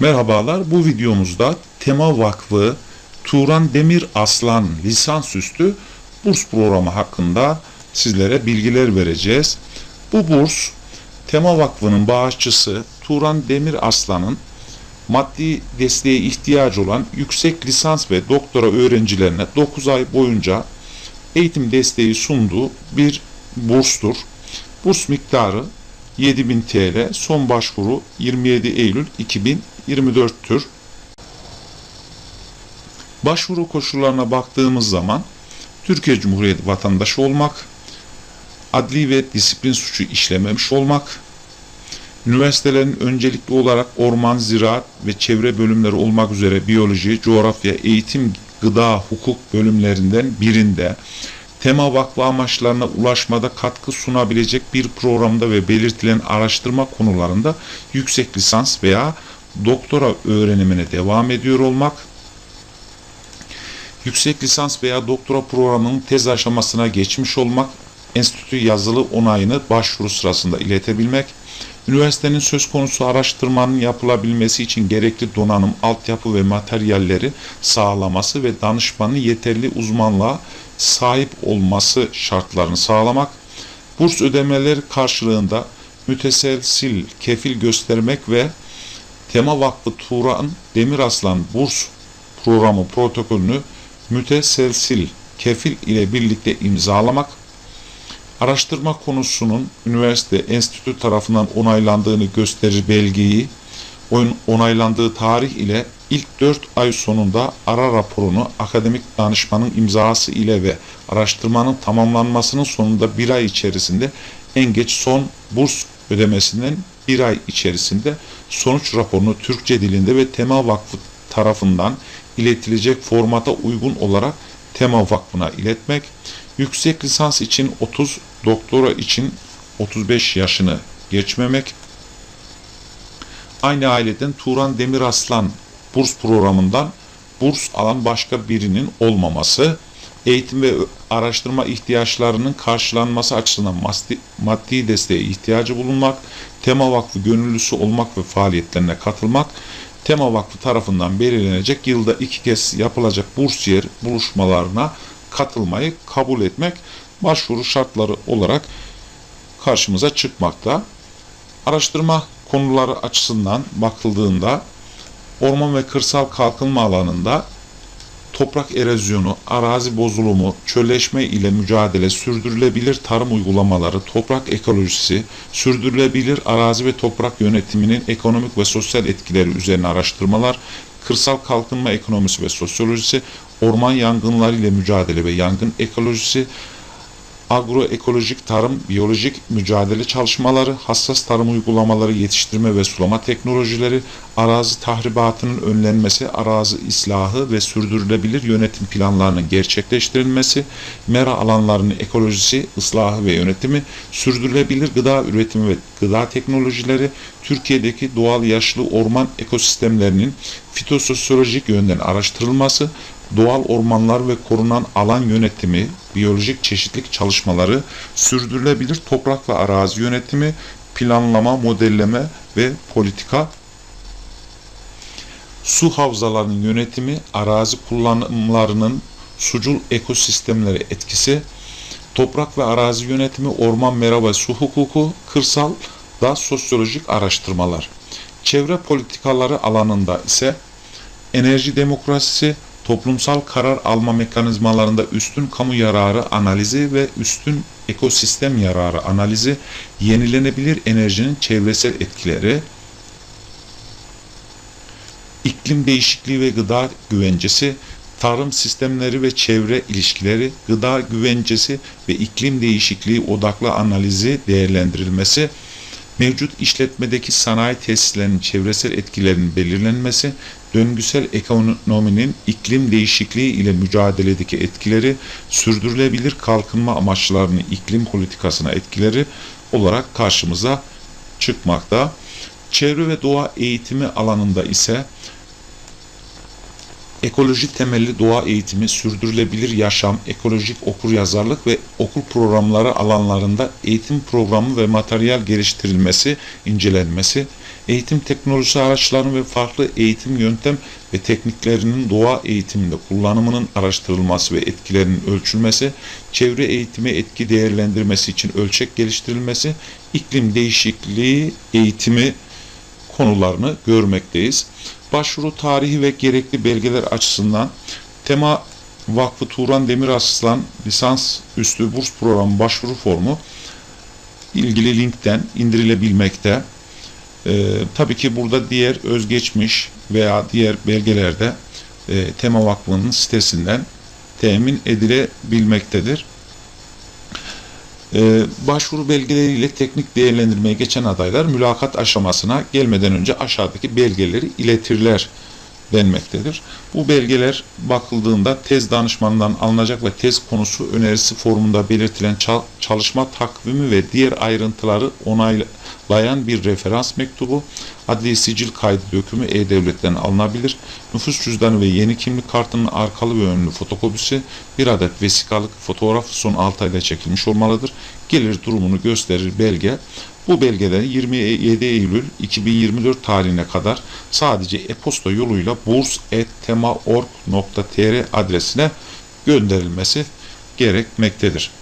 Merhabalar, bu videomuzda Tema Vakfı Turan Demir Aslan lisansüstü burs programı hakkında sizlere bilgiler vereceğiz. Bu burs Tema Vakfı'nın bağışçısı Turan Demir Aslan'ın maddi desteğe ihtiyacı olan yüksek lisans ve doktora öğrencilerine 9 ay boyunca eğitim desteği sunduğu bir burstur. Burs miktarı 7000 TL, son başvuru 27 Eylül 2024'tür. Başvuru koşullarına baktığımız zaman Türkiye Cumhuriyeti vatandaşı olmak, adli ve disiplin suçu işlememiş olmak, üniversitelerin öncelikli olarak orman, ziraat ve çevre bölümleri olmak üzere biyoloji, coğrafya, eğitim, gıda, hukuk bölümlerinden birinde tema vakfı amaçlarına ulaşmada katkı sunabilecek bir programda ve belirtilen araştırma konularında yüksek lisans veya doktora öğrenimine devam ediyor olmak, yüksek lisans veya doktora programının tez aşamasına geçmiş olmak, enstitü yazılı onayını başvuru sırasında iletebilmek, üniversitenin söz konusu araştırmanın yapılabilmesi için gerekli donanım, altyapı ve materyalleri sağlaması ve danışmanın yeterli uzmanlığa sahip olması şartlarını sağlamak, burs ödemeleri karşılığında müteselsil kefil göstermek ve Tema Vakfı Turan Demiraslan Burs Programı protokolünü müteselsil kefil ile birlikte imzalamak, araştırma konusunun üniversite enstitü tarafından onaylandığını gösterir belgeyi, onaylandığı tarih ile ilk 4 ay sonunda ara raporunu akademik danışmanın imzası ile ve araştırmanın tamamlanmasının sonunda bir ay içerisinde en geç son burs ödemesinden bir ay içerisinde sonuç raporunu Türkçe dilinde ve Tema Vakfı tarafından iletilecek formata uygun olarak Tema Vakfı'na iletmek, yüksek lisans için 30, doktora için 35 yaşını geçmemek, aynı aileden Turan Demiraslan burs programından burs alan başka birinin olmaması, eğitim ve araştırma ihtiyaçlarının karşılanması açısından maddi, maddi desteğe ihtiyacı bulunmak, Tema Vakfı gönüllüsü olmak ve faaliyetlerine katılmak, Tema Vakfı tarafından belirlenecek yılda iki kez yapılacak bursiyer buluşmalarına katılmayı kabul etmek başvuru şartları olarak karşımıza çıkmakta. Araştırma konuları açısından bakıldığında orman ve kırsal kalkınma alanında toprak erozyonu, arazi bozulumu, çölleşme ile mücadele, sürdürülebilir tarım uygulamaları, toprak ekolojisi, sürdürülebilir arazi ve toprak yönetiminin ekonomik ve sosyal etkileri üzerine araştırmalar, kırsal kalkınma ekonomisi ve sosyolojisi, orman yangınları ile mücadele ve yangın ekolojisi, agroekolojik tarım, biyolojik mücadele çalışmaları, hassas tarım uygulamaları, yetiştirme ve sulama teknolojileri, arazi tahribatının önlenmesi, arazi islahı ve sürdürülebilir yönetim planlarının gerçekleştirilmesi, mera alanlarının ekolojisi, ıslahı ve yönetimi, sürdürülebilir gıda üretimi ve gıda teknolojileri, Türkiye'deki doğal yaşlı orman ekosistemlerinin fitososyolojik yönden araştırılması, doğal ormanlar ve korunan alan yönetimi, biyolojik çeşitlilik çalışmaları, sürdürülebilir toprak ve arazi yönetimi, planlama, modelleme ve politika, su havzalarının yönetimi, arazi kullanımlarının sucul ekosistemlere etkisi, toprak ve arazi yönetimi, orman, mera ve su hukuku, kırsal da sosyolojik araştırmalar. Çevre politikaları alanında ise enerji demokrasisi, toplumsal karar alma mekanizmalarında üstün kamu yararı analizi ve üstün ekosistem yararı analizi, yenilenebilir enerjinin çevresel etkileri, iklim değişikliği ve gıda güvencesi, tarım sistemleri ve çevre ilişkileri, gıda güvencesi ve iklim değişikliği odaklı analizi değerlendirilmesi, mevcut işletmedeki sanayi tesislerinin çevresel etkilerinin belirlenmesi, döngüsel ekonominin iklim değişikliği ile mücadeledeki etkileri, sürdürülebilir kalkınma amaçlarının iklim politikasına etkileri olarak karşımıza çıkmakta. Çevre ve doğa eğitimi alanında ise ekoloji temelli doğa eğitimi, sürdürülebilir yaşam, ekolojik okuryazarlık ve okul programları alanlarında eğitim programı ve materyal geliştirilmesi, incelenmesi, eğitim teknolojisi araçlarının ve farklı eğitim yöntem ve tekniklerinin doğa eğitiminde kullanımının araştırılması ve etkilerinin ölçülmesi, çevre eğitimi etki değerlendirmesi için ölçek geliştirilmesi, iklim değişikliği eğitimi konularını görmekteyiz. Başvuru tarihi ve gerekli belgeler açısından Tema Vakfı Turan Demiraslan lisans üstü burs programı başvuru formu ilgili linkten indirilebilmekte. Ee, tabii ki burada diğer özgeçmiş veya diğer belgelerde e, Tema Vakfı'nın sitesinden temin edilebilmektedir. Ee, başvuru belgeleriyle teknik değerlendirmeye geçen adaylar mülakat aşamasına gelmeden önce aşağıdaki belgeleri iletirler denmektedir. Bu belgeler bakıldığında tez danışmanından alınacak ve tez konusu önerisi formunda belirtilen çal- çalışma takvimi ve diğer ayrıntıları onaylayan bir referans mektubu, adli sicil kaydı dökümü E-Devlet'ten alınabilir. Nüfus cüzdanı ve yeni kimlik kartının arkalı ve önlü fotokopisi, bir adet vesikalık fotoğrafı son 6 ayda çekilmiş olmalıdır. Gelir durumunu gösterir belge. Bu belgeler 27 Eylül 2024 tarihine kadar sadece e-posta yoluyla burs.tema.org.tr adresine gönderilmesi gerekmektedir.